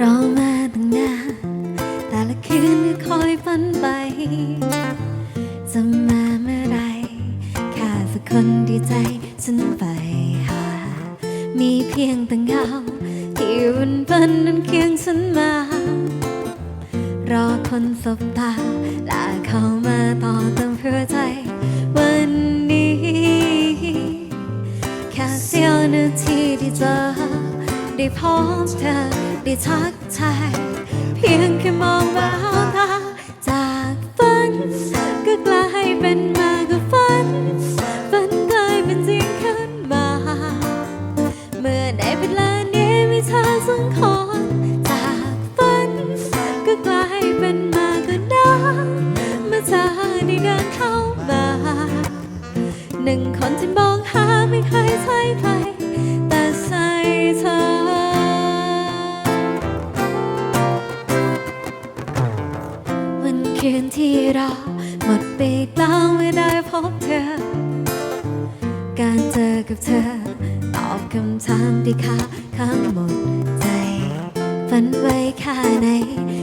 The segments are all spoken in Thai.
รอมาตั้งนานแต่ละคืนคอยฝันไป จะมาเมื่อไรแค่สักคนดีใจฉันไปหา มีเพียงแต่เงา ที่วันวันนั้นเคียงฉันมา รอคนสบตาและเข้ามาต่อเติ ได้พบเธอได้ทักทายเพียงแค่มองแววตาจากฝันก็กลายเป็นมากับฝันฝันกลายเป็นจริงขึ้นมา เมื่อได้เวลานี้มีเธอสองคนจากฝันก็กลายเป็นมาก็ได้เมื่อเธอได้เดินเข้ามาหนึ่งคนที่มองหา นคืนที่เราหมดไปแล้วไม่ได้พบเธอ การเจอกับเธอ ตอบคำถามที่ค้าข้างหมดใจฝันไว้แค่ไหน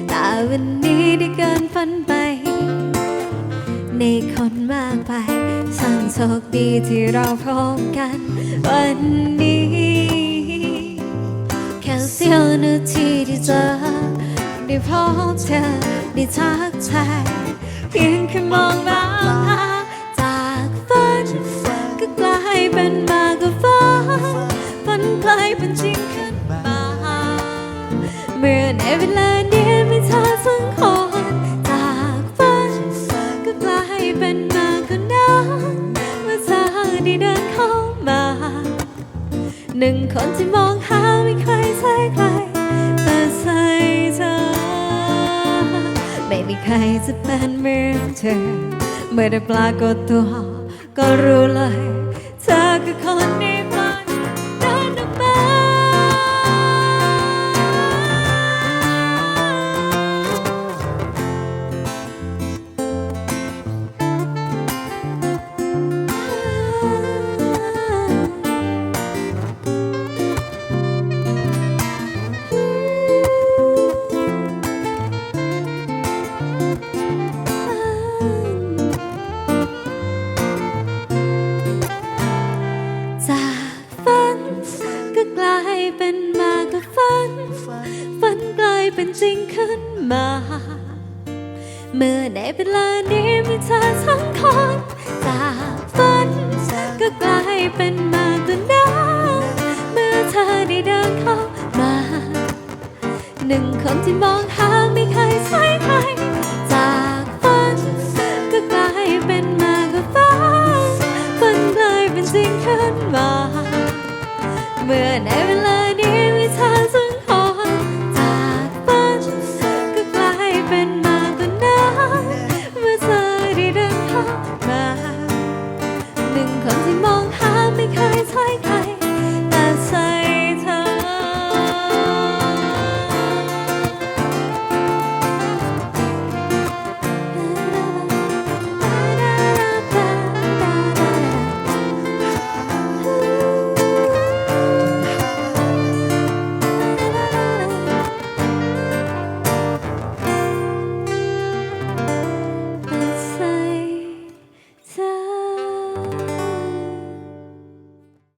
แต่วันนี้ได้เกินฝันไป ในคนมากไปสั่งโชคดีที่เราพบกัน วันนี้ แค่เสี้ยวนาที ได้พบเธอได้ทักทายเพียงแค่มองแววตาจากฝันก็กลายเป็นมากับฝันฝันกลายเป็นจริงขึ้นมาเมื่อในเวลานี้มีเธอสองคนจากฝันก็กลายเป็นมาคนนั้นเมื่อเธอได้เดินเข้ามา หนึ่งคนที่มองหาไม่เคยใช่ใคร รจะเป็นเหมือนเธอ เมื่อได้ปรากฏตัวก็รู้เลย เป็นจริงขึ้นมา เมื่อในเวลานี้มีเธอสองคนจากฝันก็กลายเป็นมาก็ได้นเมื่อเธอได้เดินเข้ามา หนึ่งคนที่มองหาไม่เคยใช่ใครจากฝันก็กลายเป็นมากับฝันฝันกลายเป็นจริงขึ้นมา เมื่อในเวลา